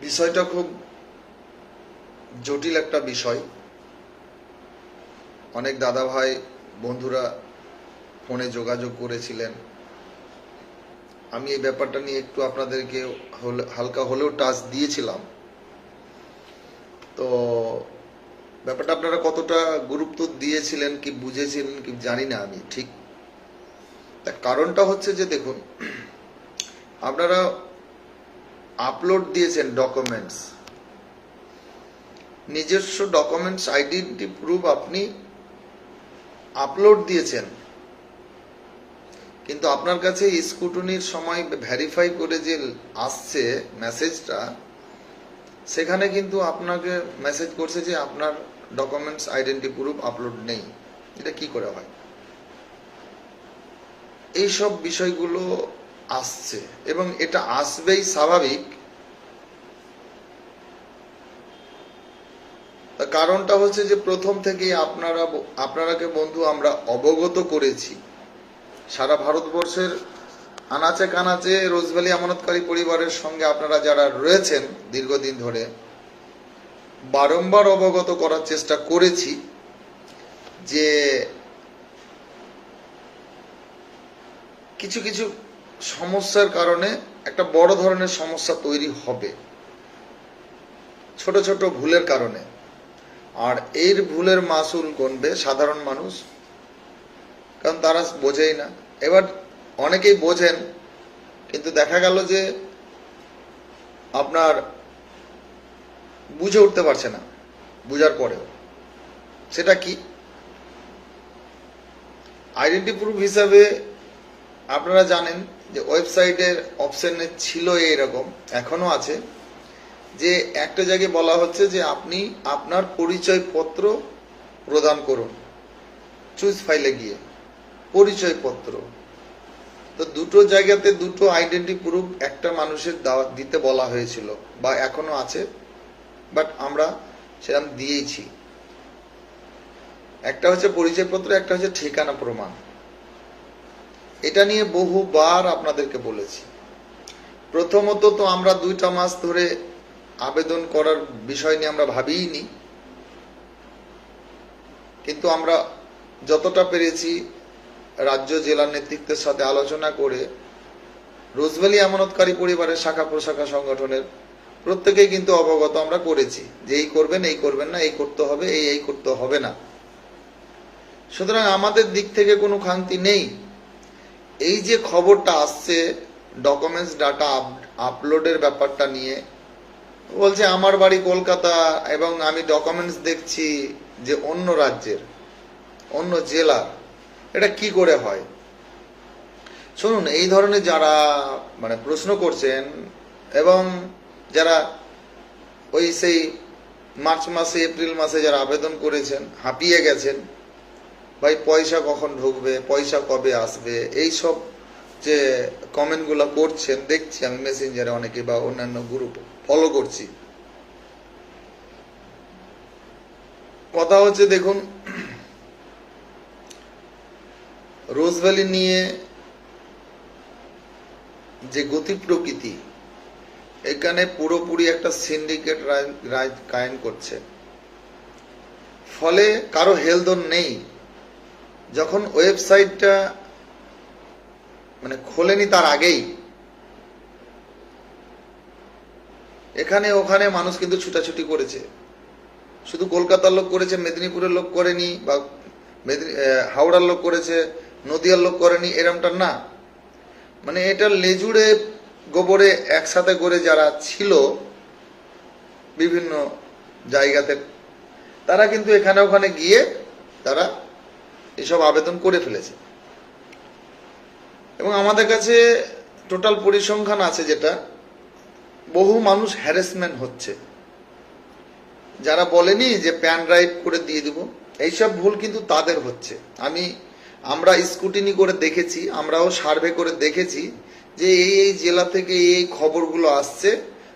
বিষয়টা খুব জটিল একটা বিষয়। অনেক দাদা ভাই বন্ধুরা ফোনে যোগাযোগ করেছিলেন। আমি এই ব্যাপারটা নিয়ে একটু আপনাদেরকে হলে- হালকা হলেও টাচ দিয়েছিলাম। তো ব্যাপারটা আপনারা কতটা গুরুত্ব দিয়েছিলেন কি বুঝেছিলেন কি জানি না আমি, ঠিক। তার কারণটা হচ্ছে যে দেখুন, আপনারা আপলোড দিয়েছেন ডকুমেন্টস নিজস্ব ডকুমেন্টস আইডেন্টি প্রুফ আপনি আপলোড দিয়েছেন। কিন্তু আপনার কাছে স্কুটনির সময় ভেরিফাই করে যে আসছে মেসেজটা সেখানে কিন্তু আপনাকে মেসেজ করছে যে আপনার ডকুমেন্টস আইডেন্টি প্রুফ আপলোড নেই। এটা কি করে হয়? এইসব বিষয়গুলো আসছে এবং এটা আসবেই স্বাভাবিক। কারণটা হচ্ছে যে প্রথম থেকেই আপনারা আপনারাকে বন্ধু আমরা অবগত করেছি। সারা ভারতবর্ষের আনাচে কানাচে রোজভ্যালি আমানতকারী পরিবারের সঙ্গে আপনারা যারা রয়েছেন দীর্ঘদিন ধরে, বারংবার অবগত করার চেষ্টা করেছি যে কিছু কিছু সমস্যার কারণে একটা বড় ধরনের সমস্যা তৈরি হবে। ছোট ছোট ভুলের কারণে। আর এর ভুলের মাসুল গুনবে সাধারণ মানুষ, কারণ তারা বোঝেই না। এবার অনেকেই বোঝেন, কিন্তু দেখা গেল যে আপনার বুঝে উঠতে পারছে না বুঝার পরেও। সেটা কি? আইডেন্টি প্রুফ হিসাবে আপনারা জানেন যে ওয়েবসাইটের অপশনে ছিল এইরকম, এখনও আছে। যে একটা জায়গায় বলা হচ্ছে যে আপনি আপনার পরিচয়পত্র প্রদান করুন। চুজ ফাইলে গিয়ে। পরিচয়পত্র। তো দুটো জায়গাতে দুটো আইডেন্টি প্রুফ একটা মানুষের দিতে বলা হয়েছিল বা এখনও আছে বাট আমরা সেরকম দিয়েছি একটা হচ্ছে পরিচয়পত্র, একটা হচ্ছে ঠিকানা প্রমাণ। এটা নিয়ে বহুবার আপনাদেরকে বলেছি। প্রথমত তো আমরা দুইটা মাস ধরে আবেদন করার বিষয় নিয়ে আমরা ভাবিইনি। কিন্তু আমরা যতটা পেরেছি রাজ্য জেলার নেতৃত্বের সাথে আলোচনা করে রোজভ্যালি আমানতকারী পরিবারের শাখা প্রশাখা সংগঠনের প্রত্যেকেই কিন্তু অবগত আমরা করেছি যে এই করবেন এই করবেন না, এই করতে হবে, এই এই করতে হবে না। সুতরাং আমাদের দিক থেকে কোনো খান্তি নেই। এই যে খবরটা আসছে ডকুমেন্টস ডাটা আপলোডের ব্যাপারটা নিয়ে বলছে, আমার বাড়ি কলকাতা এবং আমি ডকুমেন্টস দেখছি যে অন্য রাজ্যের, অন্য জেলার এটা কি করে হয়? শুনুন, এই ধরনের যারা মানে প্রশ্ন করছেন এবং যারা ওই সেই মার্চ মাসে, এপ্রিল মাসে যারা আবেদন করেছেন, হাঁপিয়ে গেছেন, ভাই, পয়সা কখন ঢুকবে? পয়সা কবে আসবে? এই সব যে কমেন্টগুলো করছেন, দেখছি আমি মেসেঞ্জারে অনেকে বা অন্যান্য গ্রুপ ফলো করছি। কথা হচ্ছে, দেখুন, রোজভ্যালি নিয়ে যে গতি প্রকৃতি, এখানে পুরোপুরি একটা সিন্ডিকেট রাজ কায়েম করছে। ফলে কারও হেলদোল নেই। যখন ওয়েবসাইটটা মানে খোলেনি তার আগেই এখানে ওখানে মানুষ কিন্তু ছুটাছুটি করেছে। শুধু কলকাতার লোক করেছে, মেদিনীপুরের লোক করেনি বা হাওড়ার লোক করেছে, নদিয়ার লোক করেনি, এরমটা না। মানে এটা লেজুড়ে গোবরে একসাথে করে যারা ছিল বিভিন্ন জায়গাতে, তারা কিন্তু এখানে ওখানে গিয়ে তারা এসব আবেদন করে ফেলেছে। এবং আমাদের কাছে টোটাল পরিসংখ্যান আছে যেটা বহু মানুষ হ্যারাসমেন্ট হচ্ছে। যারা বলেনি যে প্যান ড্রাইভ করে দিয়ে দিব, এইসব ভুল কিন্তু তাদের হচ্ছে। আমি, আমরা স্কুটিনি করে দেখেছি, আমরাও সার্ভে করে দেখেছি যে এই এই জেলা থেকে এই খবরগুলো আসছে।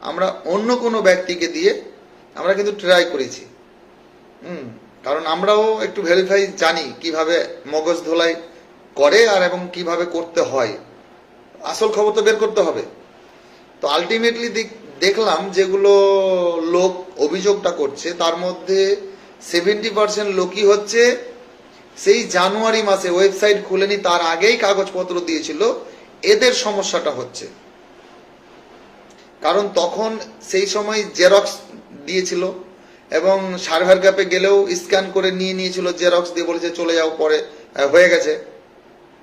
আমরা অন্য কোনো ব্যক্তিকে দিয়ে আমরা কিন্তু ট্রাই করেছি। হুম, কারণ আমরাও একটু ভেরিফাই জানি কীভাবে মগজ ধোলাই করে আর এবং কীভাবে করতে হয়। আসল খবর তো বের করতে হবে। তো আলটিমেটলি দেখলাম যেগুলো লোক অভিযোগটা করছে, তার মধ্যে সেভেন্টি পার্সেন্ট লোকই হচ্ছে সেই জানুয়ারি মাসে ওয়েবসাইট খুলেনি, তার আগেই কাগজপত্র দিয়েছিল, এদের সমস্যাটা হচ্ছে। কারণ তখন সেই সময় জেরক্স দিয়েছিল এবং সার্ভার গ্যাপে গেলেও স্ক্যান করে নিয়ে নিয়েছিল জেরক্স দিয়ে বলেছে চলে যাও, পরে হয়ে গেছে।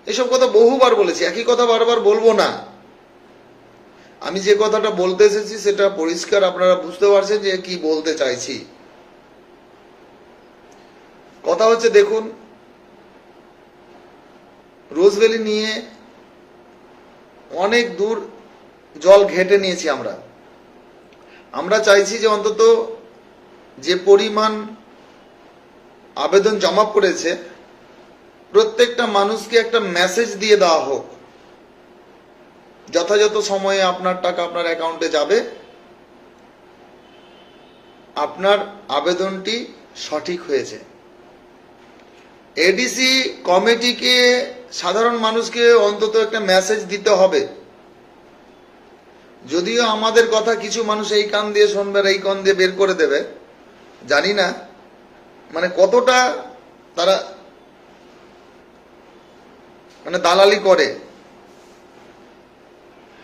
এসব কথা বহুবার বলেছি, একই কথা বারবার বলব না। আমি যে কথাটা বলতে এসেছি, সেটা পরিষ্কার আপনারা বুঝতে পারছেন যে কি বলতে চাইছি। কথা হচ্ছে, দেখুন রোজভ্যালি নিয়ে অনেক দূর জল ঘেটে নিয়েছি আমরা। আমরা চাইছি যে অন্তত যে পরিমাণ আবেদন জমা পড়েছে, প্রত্যেকটা মানুষকে একটা মেসেজ দিয়ে দেওয়া হোক। যথাযথ সময়ে আপনার টাকা আপনার অ্যাকাউন্টে যাবে। আপনার আবেদনটি সঠিক হয়েছে। এডিসি কমিটিকে সাধারণ মানুষকে অন্তত একটা মেসেজ দিতে হবে। যদিও আমাদের কথা কিছু মানুষ এই কান দিয়ে শুনবে আর এই কান দিয়ে বের করে দেবে, জানি না। মানে কতটা তারা মানে দালালি করে।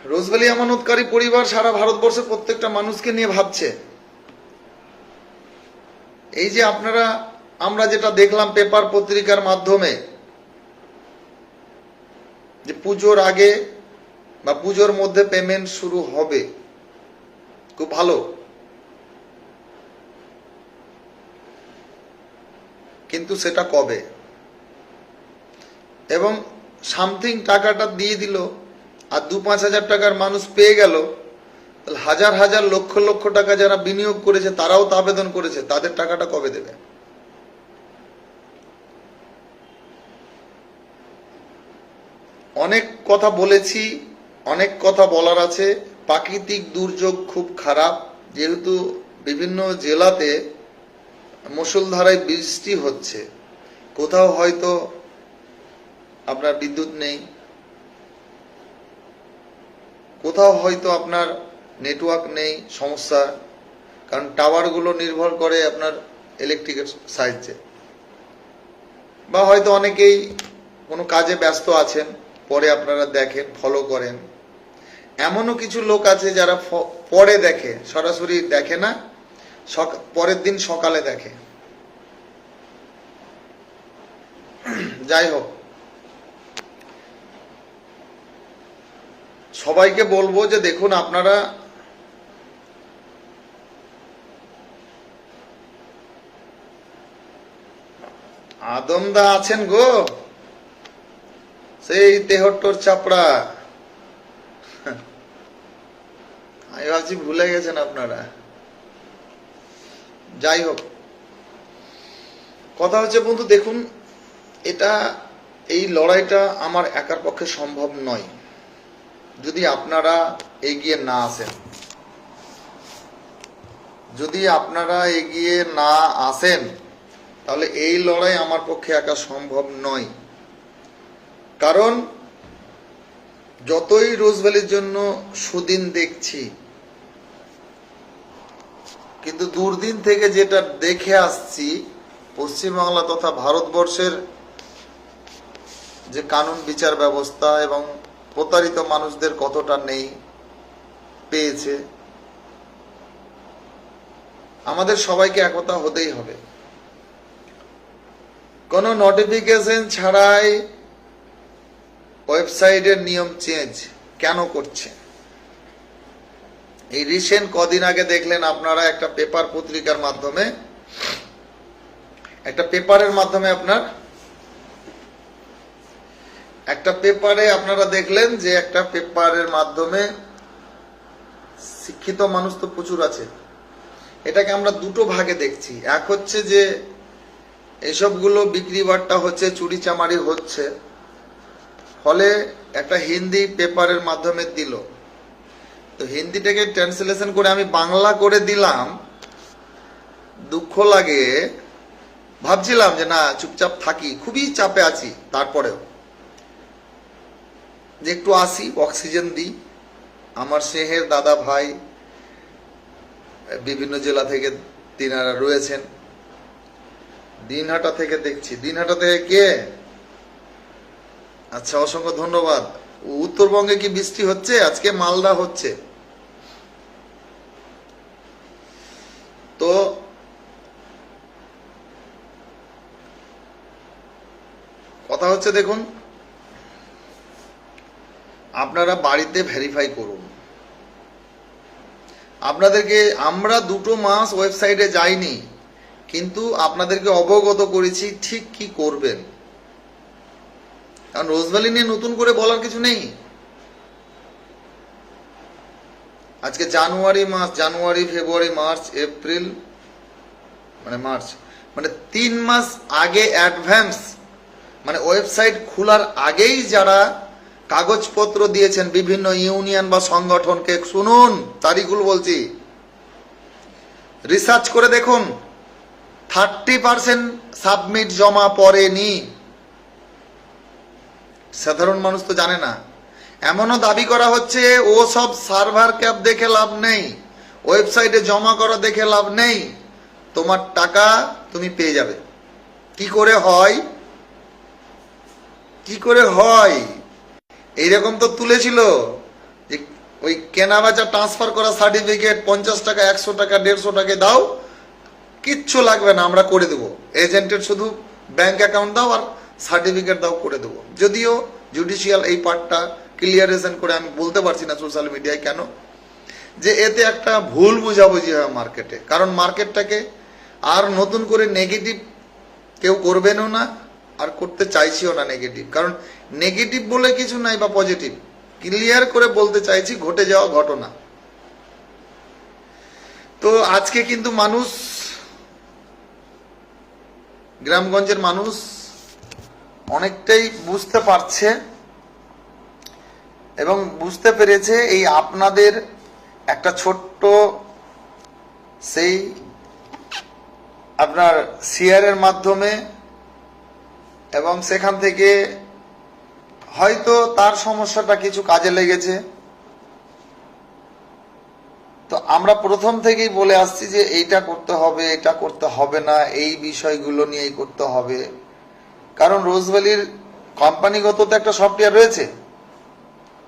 রোজভ্যালি আমানতকারী পরিবার সারা ভারতবর্ষের প্রত্যেকটা মানুষকে নিয়ে ভাবছে। এই যে আপনারা, আমরা যেটা দেখলাম পেপার পত্রিকার মাধ্যমে, যে পুজোর আগে বা পুজোর মধ্যে পেমেন্ট শুরু হবে। খুব ভালো। কিন্তু সেটা কবে? এবং সামথিং টাকাটা দিয়ে দিল আর দু পাঁচ হাজার টাকার মানুষ পেয়ে গেল, তাহলে হাজার হাজার লক্ষ লক্ষ টাকা যারা বিনিয়োগ করেছে, তারাও তো আবেদন করেছে, তাদের টাকাটা কবে দেবে? অনেক কথা বলেছি, অনেক কথা বলার আছে, প্রাকৃতিক দুর্যোগ খুব খারাপ, যেহেতু বিভিন্ন জেলাতে মুষলধারায় বৃষ্টি হচ্ছে, কোথাও হয়তো আপনার বিদ্যুৎ নেই কোথাও হয়তো আপনার নেটওয়ার্ক নেই, সমস্যা, কারণ টাওয়ারগুলো নির্ভর করে আপনার ইলেকট্রিকের সাহায্যে। বা হয়তো অনেকেই কোনো কাজে ব্যস্ত আছেন, পরে আপনারা দেখেন ফলো করেন। এমনও কিছু লোক আছে যারা পরে দেখে, সরাসরি দেখে না পরের দিন সকালে দেখে। যাই হোক সবাইকে বলব যে দেখুন, আপনারা আদমদা আছেন গো। সেই তেহট্টর চাপড়া। আমি ভাবছি ভুলে গেছেন আপনারা। যাই হোক। কথা হচ্ছে, বন্ধু, দেখুন, এটা, এই লড়াইটা আমার একার পক্ষে সম্ভব নয়। যদি আপনারা এগিয়ে না আসেন, যদি আপনারা এগিয়ে না আসেন, তাহলে এই লড়াই আমার পক্ষে একা সম্ভব নয়। কারণ যতই রোজভ্যালির জন্য সুদিন দেখছি, কিন্তু দুর্দিন থেকে যেটা দেখে আসছি, পশ্চিমবাংলা তথা ভারতবর্ষের যে কানুন বিচার ব্যবস্থা এবং প্রতারিত মানুষদের কতটা নেই পেয়েছে। আমাদের সবাইকে একতা হতেই হবে। কোনো নোটিফিকেশন ছাড়াই ওয়েবসাইটের নিয়ম চেঞ্জ কেন করছে? এই রিসেন্ট কদিন আগে দেখলেন আপনারা একটা পেপার পত্রিকার মাধ্যমে, একটা পেপারের মাধ্যমে আপনার একটা পেপারে আপনারা দেখলেন যে একটা পেপারের মাধ্যমে শিক্ষিত মানুষ তো প্রচুর আছে। এটাকে আমরা দুটো ভাগে দেখছি। এক হচ্ছে যে এসবগুলো বিক্রি বাট্টা হচ্ছে, চুরি চামারি হচ্ছে। ফলে একটা হিন্দি পেপারের মাধ্যমে দিল। তো হিন্দিটাকে ট্রান্সলেশন করে আমি বাংলা করে দিলাম। দুঃখ লাগে। ভাবছিলাম যে না, চুপচাপ থাকি। খুবই চাপে আছি তারপরেও। যে একটু আসি, অক্সিজেন দিই। আমার স্নেহের দাদা ভাই, বিভিন্ন জেলা থেকে তিনারা রয়েছেন। দিনহাটা থেকে দেখছি। দিনহাটা থেকে কে? আচ্ছা অসংখ্য ধন্যবাদ। উত্তরবঙ্গে কি বৃষ্টি হচ্ছে? আজকে মালদা হচ্ছে। তো, কথা হচ্ছে দেখুন আপনারা বাড়িতে ভেরিফাই করুন। আপনাদেরকে আমরা দুটো মাস ওয়েবসাইটে যাইনি, কিন্তু আপনাদেরকে অবগত করেছি ঠিক কি করবেন। কারণ রোজভ্যালি নিয়ে নতুন করে বলার কিছু নেই। আজকে জানুয়ারি মাস, জানুয়ারি, ফেব্রুয়ারি, মার্চ, এপ্রিল মানে মার্চ মানে তিন মাস আগে অ্যাডভান্স মানে ওয়েবসাইট খোলার আগেই যারা কাগজপত্র দিয়েছেন বিভিন্ন ইউনিয়ন বা সংগঠনকে। শুনুন তারিখগুলো বলছি। রিসার্চ করে দেখুন, থার্টি পার্সেন্ট সাবমিট জমা পড়েনি। সাধারণ মানুষ তো জানে না। এমনও দাবি করা হচ্ছে, ও সব সার্ভার ক্যাপ দেখে লাভ নেই, ওয়েবসাইটে জমা করা দেখে লাভ নেই। তোমার টাকা তুমি পেয়ে যাবে। কি করে হয়? কি করে হয়? এইরকম তো তুলেছিল। যে ওই কেনা বেচা ট্রান্সফার করা সার্টিফিকেট পঞ্চাশ টাকা, একশো টাকা, দেড়শো টাকা দাও, কিচ্ছু লাগবে না, আমরা করে দেবো। এজেন্টের শুধু ব্যাংক অ্যাকাউন্ট দাও আর সার্টিফিকেট দাও, করে দেবো। যদিও জুডিশিয়াল এই পার্টটা ক্লিয়ারেশন করে আমি বলতে পারছি না সোশ্যাল মিডিয়ায় কেন, যে এতে একটা ভুল বুঝাবুঝি হয় মার্কেটে কারণ মার্কেটটাকে আর নতুন করে নেগেটিভ কেউ করবেনও না আর করতে চাইছিও না নেগেটিভ কারণ নেগেটিভ বলে কিছু নাই বা পজিটিভ ক্লিয়ার করে বলতে চাইছি, ঘটে যাওয়া ঘটনা। তো আজকে কিন্তু মানুষ, গ্রামগঞ্জের মানুষ অনেকটাই বুঝতে পারছে এবং বুঝতে পেরেছে এই আপনাদের একটা ছোট্ট সেই আপনার শেয়ারের মাধ্যমে এবং সেখান থেকে হয়তো তার সমস্যাটা কিছু কাজে লেগেছে। তো আমরা প্রথম থেকেই বলে আসছি যে এইটা করতে হবে, এটা করতে হবে না, এই বিষয়গুলো নিয়েই করতে হবে। কারণ রোজভ্যালির কোম্পানিগত তো একটা সফটওয়্যার রয়েছে,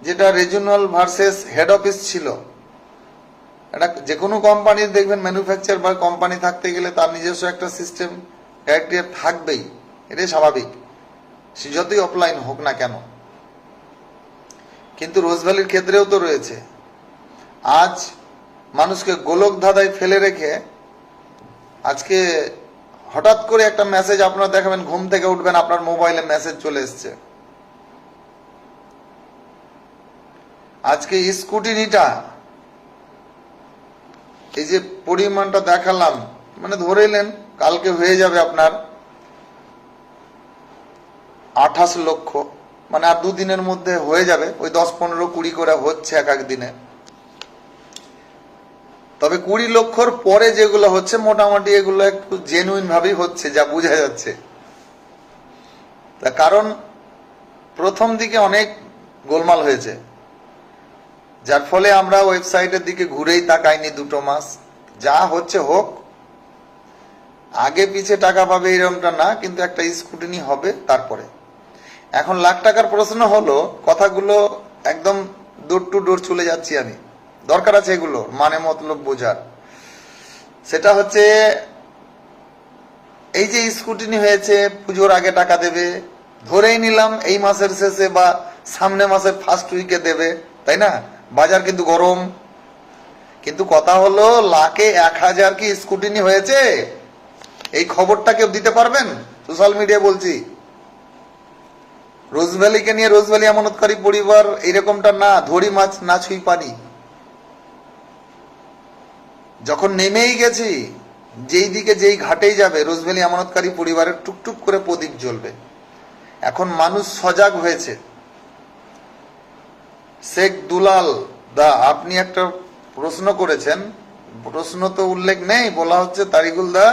যেটা রিজনাল ভার্সেস হেড অফিস ছিল। এটা যে কোনো কোম্পানির দেখবেন ম্যানুফ্যাকচার বা কোম্পানি থাকতে গেলে তার নিজস্ব একটা সিস্টেম ক্যারেক্টার থাকবেই। এটাই স্বাভাবিক। সে যতই অফলাইন হোক না কেন। কিন্তু রোজভ্যালির ক্ষেত্রেও তো রয়েছে। আজ মানুষকে গোলক ধাঁধায় ফেলে রেখে আজকে হঠাৎ করে একটা মেসেজ আপনারা দেখাবেন, ঘুম থেকে উঠবেন, আপনার মোবাইলে মেসেজ চলে এসছে। আজকে স্কুটিনিটা এই যে পরিমাণটা দেখালাম মানে ধরে এলেন কালকে হয়ে যাবে আপনার আঠাশ লক্ষ মানে আর দুদিনের মধ্যে হয়ে যাবে। ওই দশ পনেরো কুড়ি করে হচ্ছে এক এক দিনে। তবে কুড়ি লক্ষর পরে যেগুলো হচ্ছে, মোটামুটি এগুলো একটু জেনুইন ভাবেই হচ্ছে, যা বোঝা যাচ্ছে। কারণ প্রথম দিকে অনেক গোলমাল হয়েছে। যার ফলে আমরা ওয়েবসাইটের দিকে ঘুরেই তাকাইনি দুটো মাস। যা হচ্ছে হোক, আগে পিছে টাকা পাবে এরকমটা না, কিন্তু একটা স্কুটিনি হবে তারপরে। এখন লাখ টাকার প্রশ্ন হলো, কথাগুলো একদম ডোর টু ডোর চলে যাচ্ছি আমি। দরকার আছে এগুলো মানে মতলব বোঝার। সেটা হচ্ছে, এই যে স্কুটিনি হয়েছে, পুজোর আগে টাকা দেবে, ধরেই নিলাম এই মাসের শেষে বা সামনে মাসের ফার্স্ট উইকে দেবে, তাই না? বাজার কিন্তু গরম। কিন্তু কথা হলো, লাখে এক হাজার কি স্কুটিনি হয়েছে? এই খবরটা কেউ দিতে পারবেন? সোশ্যাল মিডিয়া বলছি। রোজভ্যালিকে নিয়ে রোজভ্যালি আমানতকারী পরিবার এরকমটা না, ধরি মাছ না ছুঁই পানি। যখন নেমেই গেছি, যেই দিকে যেই ঘাটেই যাবে, রোজভ্যালি আমানতকারী পরিবারের টুকটুক করে প্রদীপ জ্বলবে। এখন মানুষ সজাগ হয়েছে। শেখ দুলাল দা, আপনি একটা প্রশ্ন করেছেন। প্রশ্ন তো উল্লেখ নেই, বলা হচ্ছে তারিকুল দা,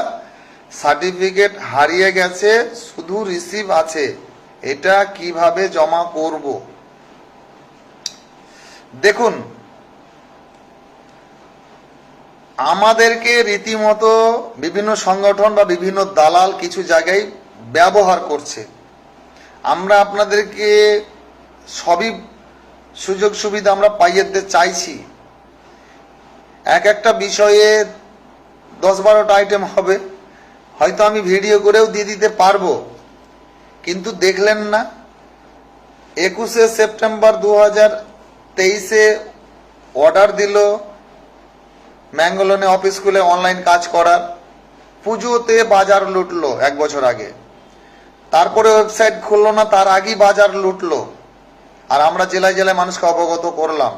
সার্টিফিকেট হারিয়ে গেছে, শুধু রিসিভ আছে। এটা কীভাবে জমা করব? দেখুন, আমাদেরকে রীতিমতো বিভিন্ন সংগঠন বা বিভিন্ন দালাল কিছু জায়গায় ব্যবহার করছে। আমরা আপনাদেরকে সবই সুযোগ সুবিধা আমরা পাইয়ে দিতে চাইছি। এক একটা বিষয়ে দশ বারোটা আইটেম হবে। হয়তো আমি ভিডিও করেও দিয়ে দিতে পারব। কিন্তু দেখলেন না। একুশে সেপ্টেম্বর দু হাজার তেইশে অর্ডার দিল ম্যাঙ্গলনে অফিস খুলে অনলাইন কাজ করার। পুজোতে বাজার লুটলো এক বছর আগে। তারপরে ওয়েবসাইট খুললো না, তার আগেই বাজার লুটলো। আর আমরা জেলায় জেলায় মানুষকে অবগত করলাম।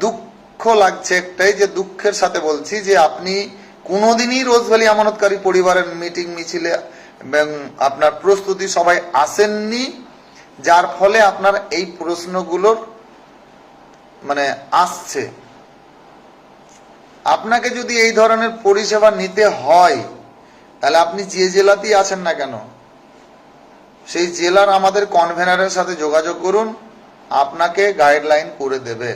দুঃখ লাগছে একটাই যে দুঃখের সাথে বলছি যে আপনি কোনোদিনই রোজভ্যালি আমানতকারী পরিবারের মিটিং মিছিলে আপনার প্রস্তুতি সবাই আসেননি, যার ফলে আপনার এই প্রশ্নগুলোর মানে আসছে। আপনাকে যদি এই ধরনের পরিষেবা নিতে হয়, তাহলে আপনি যে জেলাতেই আছেন না কেন, সেই জেলার আমাদের কনভেনারের সাথে যোগাযোগ করুন, আপনাকে গাইডলাইন করে দেবে।